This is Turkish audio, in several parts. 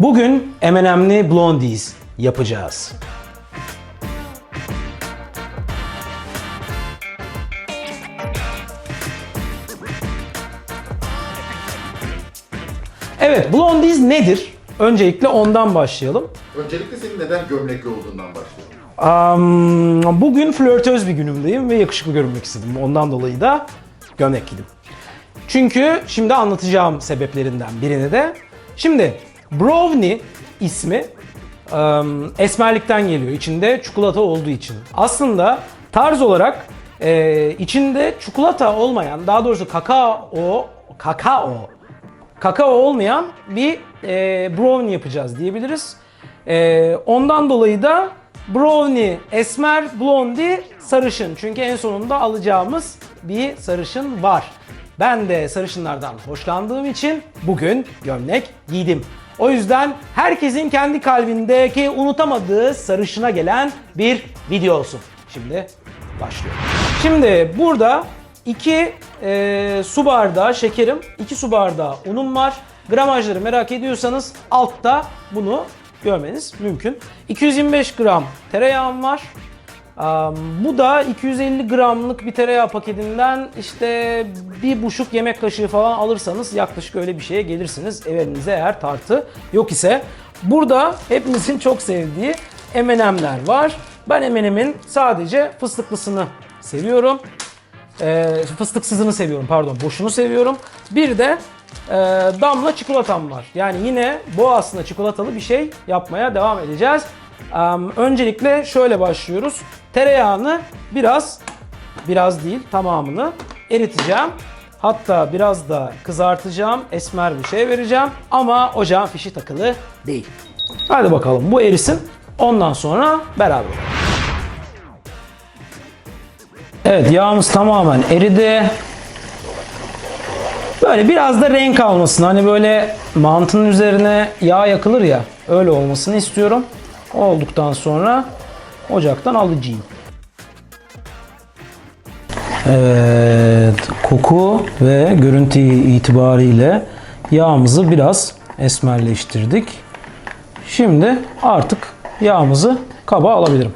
Bugün M&M'li Blondies yapacağız. Evet, Blondies nedir? Öncelikle ondan başlayalım. Öncelikle senin neden gömlekli olduğundan başlayalım. Am, bugün flörtöz bir günümdeyim ve yakışıklı görünmek istedim. Ondan dolayı da gömlek giydim. Çünkü şimdi anlatacağım sebeplerinden birini de. Şimdi brownie ismi am, esmerlikten geliyor. İçinde çikolata olduğu için. Aslında tarz olarak e, içinde çikolata olmayan, daha doğrusu kakao, kakao, kakao olmayan bir e, brownie yapacağız diyebiliriz. E, ondan dolayı da brownie esmer, blondie sarışın. Çünkü en sonunda alacağımız bir sarışın var. Ben de sarışınlardan hoşlandığım için bugün gömlek giydim. O yüzden herkesin kendi kalbindeki unutamadığı sarışına gelen bir video olsun. Şimdi başlıyor. Şimdi burada 2 su bardağı şekerim, 2 su bardağı unum var. Gramajları merak ediyorsanız altta bunu görmeniz mümkün. 225 gram tereyağım var. Bu da 250 gramlık bir tereyağı paketinden işte bir buçuk yemek kaşığı falan alırsanız yaklaşık öyle bir şeye gelirsiniz. Evinizde eğer tartı yok ise. Burada hepimizin çok sevdiği M&M'ler var. Ben M&M'in sadece fıstıklısını seviyorum. Ee, fıstıksızını seviyorum pardon boşunu seviyorum. Bir de e, damla çikolatam var. Yani yine boğazına çikolatalı bir şey yapmaya devam edeceğiz. Am, öncelikle şöyle başlıyoruz. Tereyağını biraz, biraz değil tamamını eriteceğim. Hatta biraz da kızartacağım. Esmer bir şey vereceğim. Ama ocağın fişi takılı değil. Hadi bakalım bu erisin. Ondan sonra beraber. Evet yağımız tamamen eridi. Böyle biraz da renk almasın. Hani böyle mantının üzerine yağ yakılır ya. Öyle olmasını istiyorum. O olduktan sonra ocaktan alacağım. Evet, koku ve görüntü itibariyle yağımızı biraz esmerleştirdik. Şimdi artık yağımızı kaba alabilirim.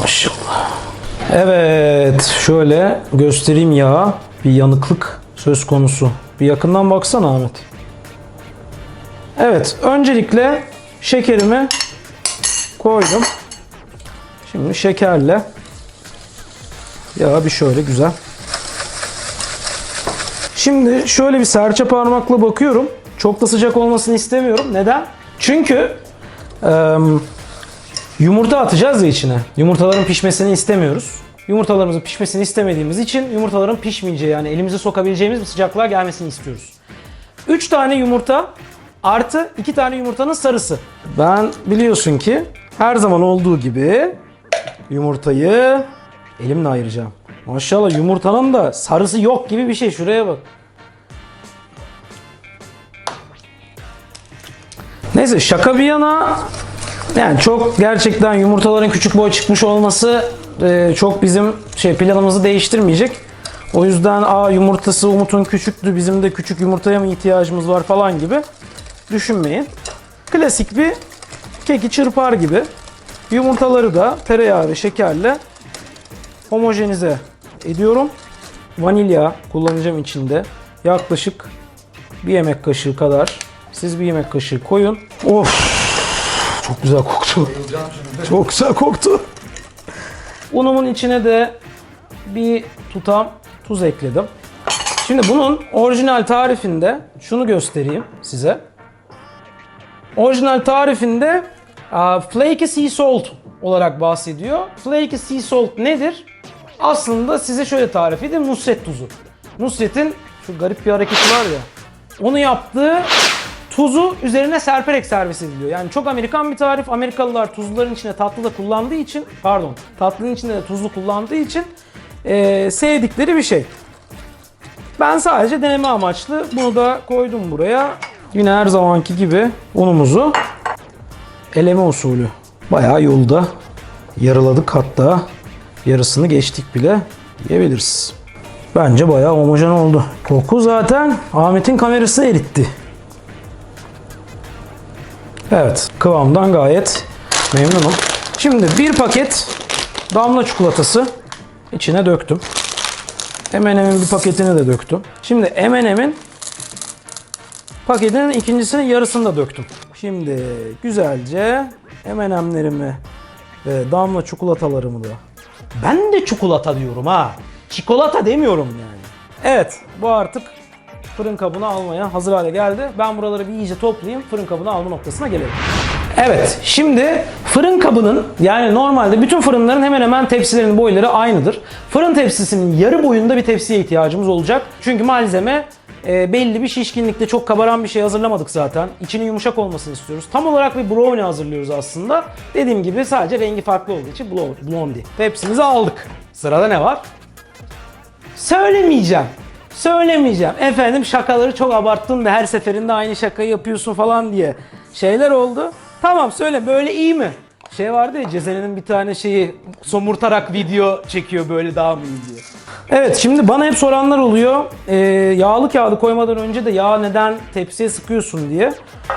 Maşallah. Evet, şöyle göstereyim yağı. Bir yanıklık söz konusu. Bir yakından baksana Ahmet. Evet, öncelikle şekerimi koydum. Şimdi şekerle yağı bir şöyle güzel. Şimdi şöyle bir serçe parmakla bakıyorum. Çok da sıcak olmasını istemiyorum. Neden? Çünkü eee Yumurta atacağız ya içine. Yumurtaların pişmesini istemiyoruz. Yumurtalarımızın pişmesini istemediğimiz için yumurtaların pişmeyeceği yani elimize sokabileceğimiz bir sıcaklığa gelmesini istiyoruz. 3 tane yumurta artı 2 tane yumurtanın sarısı. Ben biliyorsun ki her zaman olduğu gibi yumurtayı elimle ayıracağım. Maşallah yumurtanın da sarısı yok gibi bir şey. Şuraya bak. Neyse şaka bir yana yani çok gerçekten yumurtaların küçük boy çıkmış olması e, çok bizim şey planımızı değiştirmeyecek. O yüzden a yumurtası Umut'un küçüktü bizim de küçük yumurtaya mı ihtiyacımız var falan gibi düşünmeyin. Klasik bir keki çırpar gibi yumurtaları da tereyağı ve şekerle homojenize ediyorum. Vanilya kullanacağım içinde. Yaklaşık bir yemek kaşığı kadar. Siz bir yemek kaşığı koyun. Of çok güzel koktu. Çok güzel koktu. Unumun içine de bir tutam tuz ekledim. Şimdi bunun orijinal tarifinde şunu göstereyim size. Orijinal tarifinde uh, flaky sea salt olarak bahsediyor. Flaky sea salt nedir? Aslında size şöyle tarif edeyim. Nusret tuzu. Nusret'in şu garip bir hareketi var ya. Onu yaptığı tuzu üzerine serperek servis ediliyor. Yani çok Amerikan bir tarif. Amerikalılar tuzluların içine tatlı da kullandığı için, pardon, tatlının içinde de tuzlu kullandığı için eee, sevdikleri bir şey. Ben sadece deneme amaçlı bunu da koydum buraya. Yine her zamanki gibi unumuzu eleme usulü. Bayağı yolda yarıladık hatta yarısını geçtik bile yiyebiliriz. Bence bayağı homojen oldu. Koku zaten Ahmet'in kamerası eritti. Evet kıvamdan gayet memnunum. Şimdi bir paket damla çikolatası içine döktüm. M&M'in bir paketini de döktüm. Şimdi M&M'in paketinin ikincisinin yarısını da döktüm. Şimdi güzelce M&M'lerimi ve damla çikolatalarımı da. Ben de çikolata diyorum ha. Çikolata demiyorum yani. Evet bu artık fırın kabına almaya hazır hale geldi. Ben buraları bir iyice toplayayım fırın kabına alma noktasına gelelim. Evet şimdi fırın kabının yani normalde bütün fırınların hemen hemen tepsilerinin boyları aynıdır. Fırın tepsisinin yarı boyunda bir tepsiye ihtiyacımız olacak. Çünkü malzeme e, belli bir şişkinlikte çok kabaran bir şey hazırlamadık zaten. İçinin yumuşak olmasını istiyoruz. Tam olarak bir brownie hazırlıyoruz aslında. Dediğim gibi sadece rengi farklı olduğu için blo- blondie. Tepsimizi aldık. Sırada ne var? Söylemeyeceğim. Söylemeyeceğim. Efendim şakaları çok abarttın da her seferinde aynı şakayı yapıyorsun falan diye şeyler oldu. Tamam söyle böyle iyi mi? Şey vardı ya Cezen'in bir tane şeyi somurtarak video çekiyor böyle daha mı iyi diye. Evet şimdi bana hep soranlar oluyor. Ee, yağlı kağıdı koymadan önce de yağ neden tepsiye sıkıyorsun diye.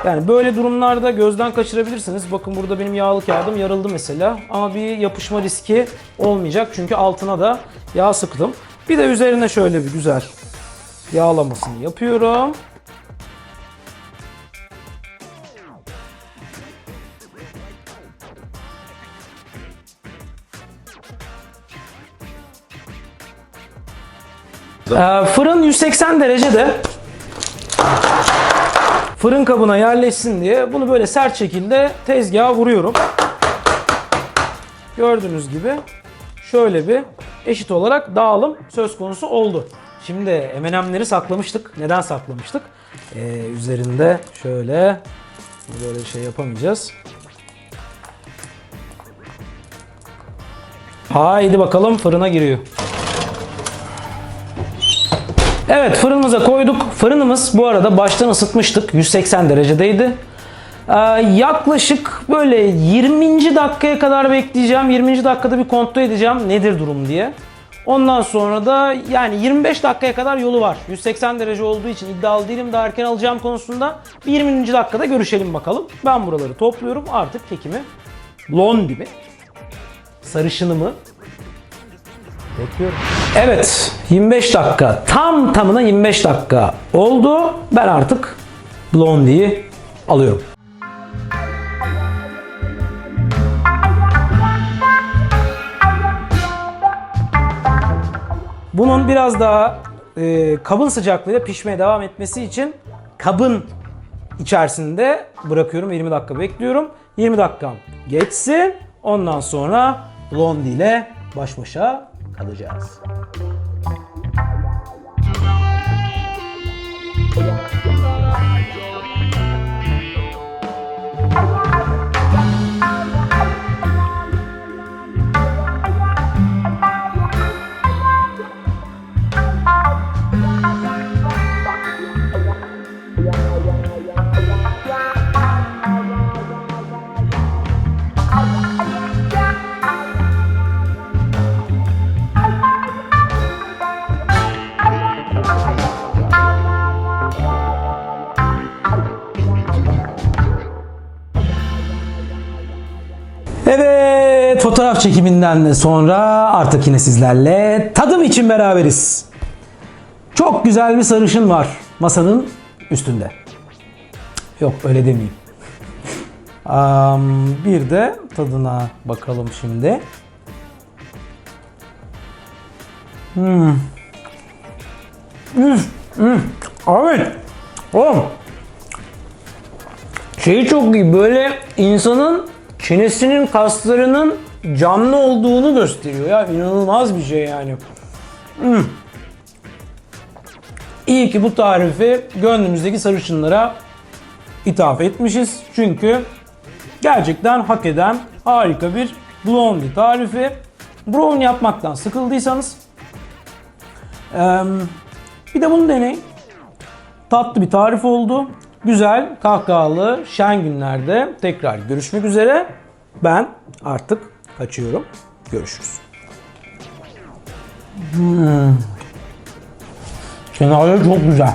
Yani böyle durumlarda gözden kaçırabilirsiniz. Bakın burada benim yağlı kağıdım yarıldı mesela. Ama bir yapışma riski olmayacak. Çünkü altına da yağ sıktım. Bir de üzerine şöyle bir güzel yağlamasını yapıyorum. Ee, fırın 180 derecede fırın kabına yerleşsin diye bunu böyle sert şekilde tezgaha vuruyorum. Gördüğünüz gibi şöyle bir eşit olarak dağılım söz konusu oldu. Şimdi M&M'leri saklamıştık. Neden saklamıştık? Ee, üzerinde şöyle böyle şey yapamayacağız. Haydi bakalım fırına giriyor. Evet fırınımıza koyduk. Fırınımız bu arada baştan ısıtmıştık. 180 derecedeydi. Ee, yaklaşık böyle 20. dakikaya kadar bekleyeceğim. 20. dakikada bir kontrol edeceğim nedir durum diye. Ondan sonra da yani 25 dakikaya kadar yolu var. 180 derece olduğu için iddialı değilim daha erken alacağım konusunda. Bir 20. dakikada görüşelim bakalım. Ben buraları topluyorum. Artık kekimi blondimi, sarışınımı Bekliyorum. Evet 25 dakika tam tamına 25 dakika oldu. Ben artık Blondie'yi alıyorum. Bunun biraz daha e, kabın sıcaklığıyla pişmeye devam etmesi için kabın içerisinde bırakıyorum. 20 dakika bekliyorum. 20 dakikam geçsin. Ondan sonra Blondie ile baş başa kalacağız. Evet fotoğraf çekiminden de sonra artık yine sizlerle tadım için beraberiz. Çok güzel bir sarışın var masanın üstünde. Yok öyle demeyeyim. Am, bir de tadına bakalım şimdi. Hmm. Üf, üf. Abi. Oğlum. Şeyi çok iyi. Böyle insanın çenesinin kaslarının canlı olduğunu gösteriyor ya. inanılmaz bir şey yani. Hmm. İyi ki bu tarifi gönlümüzdeki sarışınlara ithaf etmişiz. Çünkü gerçekten hak eden harika bir blondie tarifi. Brownie yapmaktan sıkıldıysanız bir de bunu deneyin. Tatlı bir tarif oldu. güzel, kahkahalı, şen günlerde tekrar görüşmek üzere. Ben artık kaçıyorum. Görüşürüz. Hmm. Senaryo çok güzel.